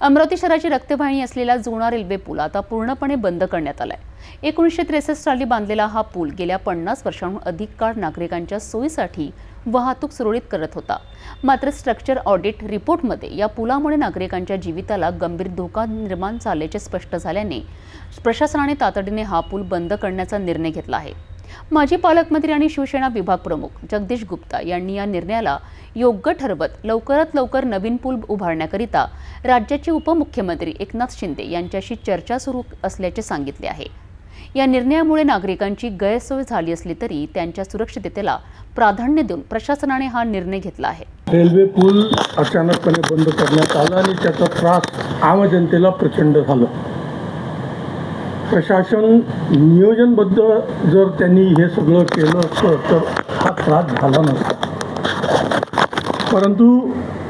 अमरावती शहराची रक्तवाहिनी असलेला जुना रेल्वे पूल आता पूर्णपणे बंद करण्यात आलाय. एकोणीसशे त्रेसष्ट साली बांधलेला हा पूल गेल्या पन्नास वर्षांहून अधिक काळ नागरिकांच्या सोयीसाठी वाहतूक सुरळीत करत होता. मात्र स्ट्रक्चर ऑडिट रिपोर्टमध्ये या पुलामुळे नागरिकांच्या जीविताला गंभीर धोका निर्माण झाल्याचे स्पष्ट झाल्याने प्रशासनाने तातडीने हा पूल बंद करण्याचा निर्णय घेतला आहे. माजी पालकमंत्री आणि शिवसेना विभाग प्रमुख जगदीश गुप्ता यांनी या निर्णयाला योग्य ठरवत लवकरात लवकर नवीन पूल उभारण्याकरिता राज्याचे उपमुख्यमंत्री एकनाथ शिंदे यांच्याशी चर्चा सुरू असल्याचे सांगितले आहे. या निर्णयामुळे नागरिकांची गैरसोय झाली असली तरी त्यांच्या सुरक्षिततेला प्राधान्य देऊन प्रशासनाने हा निर्णय घेतला आहे. रेल्वे पूल अचानकपणे बंद करण्यात आला आणि त्याचा त्रास आम जनतेला प्रचंड झाला. प्रशासन नियोजनबद्ध जर त्यांनी हे सगळं केलं असतं तर हा त्रास झाला नसता. परंतु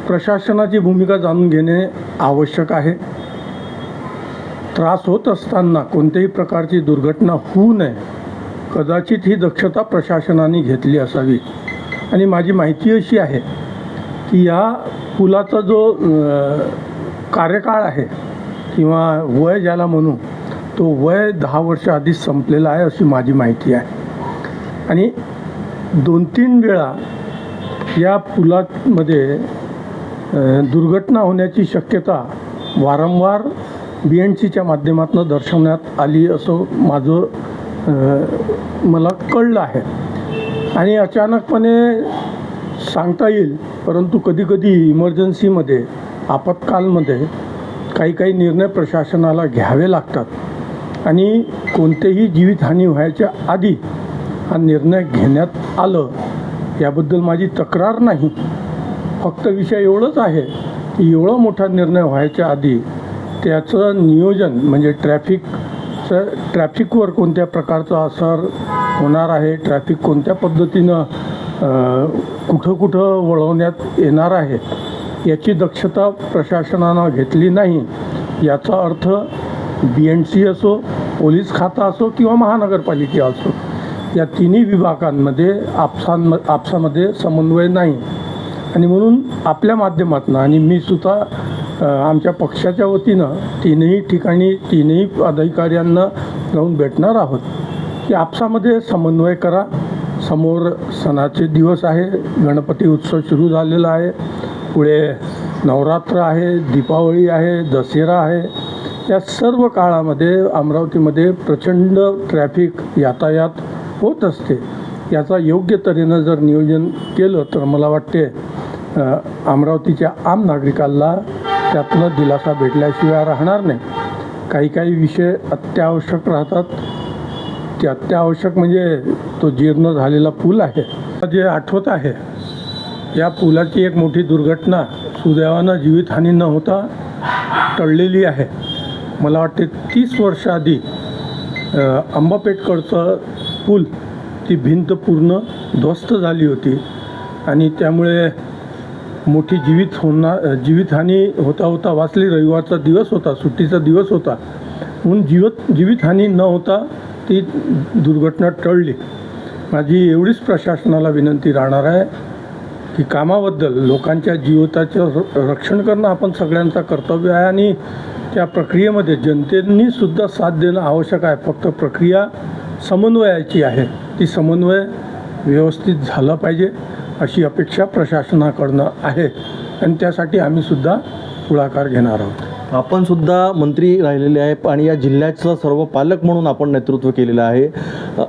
प्रशासनाची भूमिका जाणून घेणे आवश्यक आहे. त्रास होत असताना कोणत्याही प्रकारची दुर्घटना होऊ नये. कदाचित ही दक्षता प्रशासनाने घेतली असावी. आणि माझी माहिती अशी आहे की या पुलाचा जो कार्यकाळ आहे किंवा वय ज्याला म्हणू तो वय दहा वर्ष आधीच संपलेला आहे अशी माझी माहिती आहे. आणि दोन तीन वेळा या पुलामध्ये दुर्घटना होण्याची शक्यता वारंवार बी एन सीच्या माध्यमातून दर्शवण्यात आली असं माझं मला कळलं आहे. आणि अचानकपणे सांगता येईल परंतु कधीकधी इमर्जन्सीमध्ये आपत्कालमध्ये काही काही निर्णय प्रशासनाला घ्यावे लागतात. आणि कोणतेही जीवितहानी व्हायच्या आधी हा निर्णय घेण्यात आलं याबद्दल माझी तक्रार नाही. फक्त विषय एवढंच आहे की एवढा मोठा निर्णय व्हायच्या आधी त्याचं नियोजन म्हणजे ट्रॅफिकचं ट्रॅफिकवर कोणत्या प्रकारचा असर होणार आहे ट्रॅफिक कोणत्या पद्धतीनं कुठं कुठं वळवण्यात येणार आहे याची दक्षता प्रशासनानं घेतली नाही याचा अर्थ बी एन सी असो पोलीस खाता असो किंवा महानगरपालिका असो या तिन्ही विभागांमध्ये आपसांम आपसामध्ये समन्वय नाही. आणि म्हणून आपल्या माध्यमातून आणि मी सुद्धा आमच्या पक्षाच्या वतीनं तीनही ठिकाणी तीनही अधिकाऱ्यांना जाऊन भेटणार आहोत. की आपसामध्ये समन्वय करा. समोर सणाचे दिवस आहे गणपती उत्सव सुरू झालेला आहे पुढे नवरात्र आहे दीपावली आहे दसरा आहे या सर्व काळामध्ये अमरावतीमध्ये प्रचंड ट्रॅफिक यातायात होत असते. याचा योग्य तऱ्हेनं जर नियोजन केलं तर मला वाटते अमरावतीच्या आम नागरिकांना त्यातनं दिलासा भेटल्याशिवाय राहणार नाही. काही काही विषय अत्यावश्यक राहतात. ते अत्यावश्यक म्हणजे तो जीर्ण झालेला पूल आहे. जे आठवत आहे या पुलाची एक मोठी दुर्घटना सुदैवानं जीवितहानी न होता टळलेली आहे. मला वाटते तीस वर्ष आधी पूल ती भिंत पूर्ण ध्वस्त झाली होती. आणि त्यामुळे मोठी जीवित होणार जीवितहानी होता होता वाचली. रविवारचा दिवस होता सुट्टीचा दिवस होता. म्हणून जीवत जीवितहानी न होता ती दुर्घटना टळली. माझी एवढीच प्रशासनाला विनंती राहणार आहे. की कामाबद्दल लोकांच्या जीवताचं र- रक्षण करणं आपण सगळ्यांचा कर्तव्य आहे आणि त्या प्रक्रियेमध्ये जनतेनी सुद्धा साथ देणं आवश्यक आहे. फक्त प्रक्रिया समन्वयाची आहे. ती समन्वय व्यवस्थित झालं पाहिजे अशी अपेक्षा प्रशासनाकडनं आहे. आणि त्यासाठी आम्ही सुद्धा पुढाकार घेणार आहोत. आपण सुद्धा मंत्री राहिलेले आहे आणि या जिल्ह्याचं सर्व पालक म्हणून आपण नेतृत्व केलेलं आहे.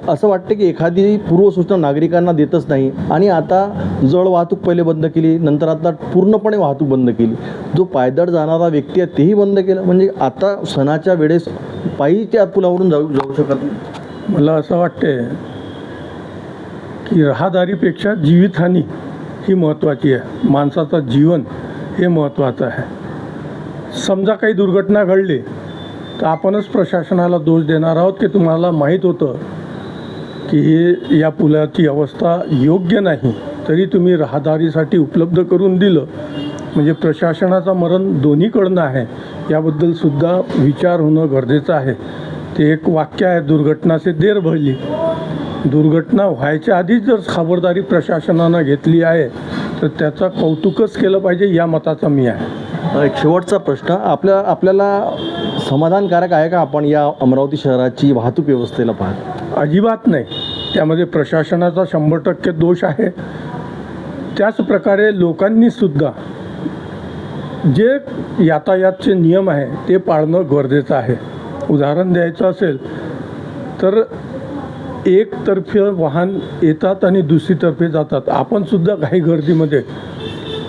असं वाटतं की एखादी पूर्वसूचना नागरिकांना देतच नाही. आणि आता जळ वाहतूक पहिले बंद केली नंतर आता पूर्णपणे वाहतूक बंद केली. जो पायदळ जाणारा व्यक्ती आहे तेही बंद केलं. म्हणजे आता सणाच्या वेळेस पायी त्या पुलावरून जाऊ जाऊ शकत नाही. मला असं वाटते की राहदारीपेक्षा जीवितहानी ही महत्त्वाची आहे. माणसाचं जीवन हे महत्त्वाचं आहे. समजा काही दुर्घटना घडली तर आपणच प्रशासनाला दोष देणार आहोत की तुम्हाला माहीत होतं की हे या पुलाची अवस्था योग्य नाही तरी तुम्ही राहदारीसाठी उपलब्ध करून दिलं. म्हणजे प्रशासनाचं मरण दोन्हीकडनं आहे याबद्दल सुद्धा विचार होणं गरजेचं आहे. ते एक वाक्य आहे दुर्घटना से देर भरली. दुर्घटना व्हायच्या आधीच जर खबरदारी प्रशासनानं घेतली आहे तर त्याचं कौतुकच केलं पाहिजे या मताचा मी आहे. एक शेवटचा प्रश्न. आपल्या आपल्याला समाधानकारक आहे का आपण या अमरावती शहराची वाहतूक व्यवस्थेला पाहत? अजिबात नाही. त्यामध्ये प्रशासनाचा शंभर टक्के दोष आहे. त्याच प्रकारे लोकांनीसुद्धा जे यातायातचे नियम आहे ते पाळणं गरजेचं आहे. उदाहरण द्यायचं असेल तर एकतर्फे वाहन येतात आणि दुसरीतर्फे जातात. आपणसुद्धा काही गर्दीमध्ये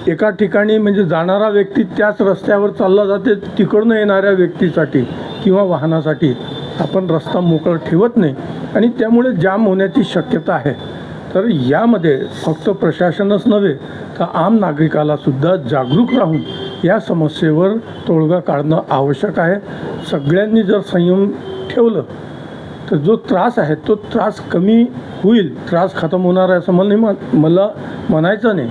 एका ठिकाणी म्हणजे जाणारा व्यक्ती त्याच रस्त्यावर चालला जाते तिकडनं येणाऱ्या व्यक्तीसाठी किंवा वाहनासाठी. आपण रस्ता मोकळा ठेवत नाही आणि त्यामुळे जाम होण्याची शक्यता आहे. तर यामध्ये फक्त प्रशासनच नव्हे तर आम नागरिकाला सुद्धा जागरूक राहून या समस्येवर तोडगा काढणं आवश्यक आहे. सगळ्यांनी जर संयम ठेवलं जो त्रास आहे तो त्रास कमी होईल. त्रास खतम होणार आहे असं मला नाही मला म्हणायचं नाही.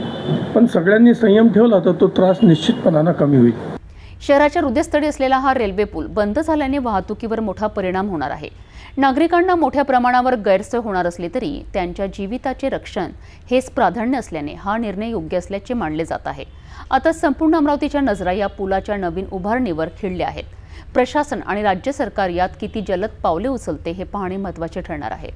पण सगळ्यांनी संयम ठेवला तर तो त्रास निश्चितपणानं कमी होईल. शहराच्या हृदयस्थळी असलेला हा रेल्वे पूल बंद झाल्याने वाहतुकीवर मोठा परिणाम होणार आहे. नागरिकांना मोठ्या प्रमाणावर गैरसोय होणार असली तरी त्यांच्या जीविताचे रक्षण हेच प्राधान्य असल्याने हा निर्णय योग्य असल्याचे मानले जात आहे. आता संपूर्ण अमरावतीच्या नजरा या पुलाच्या नवीन उभारणीवर खिळल्या आहेत. प्रशासन आणि राज्य सरकार यात किती जलद पावले उचलते हे पाहणे महत्त्वाचे ठरणार आहे.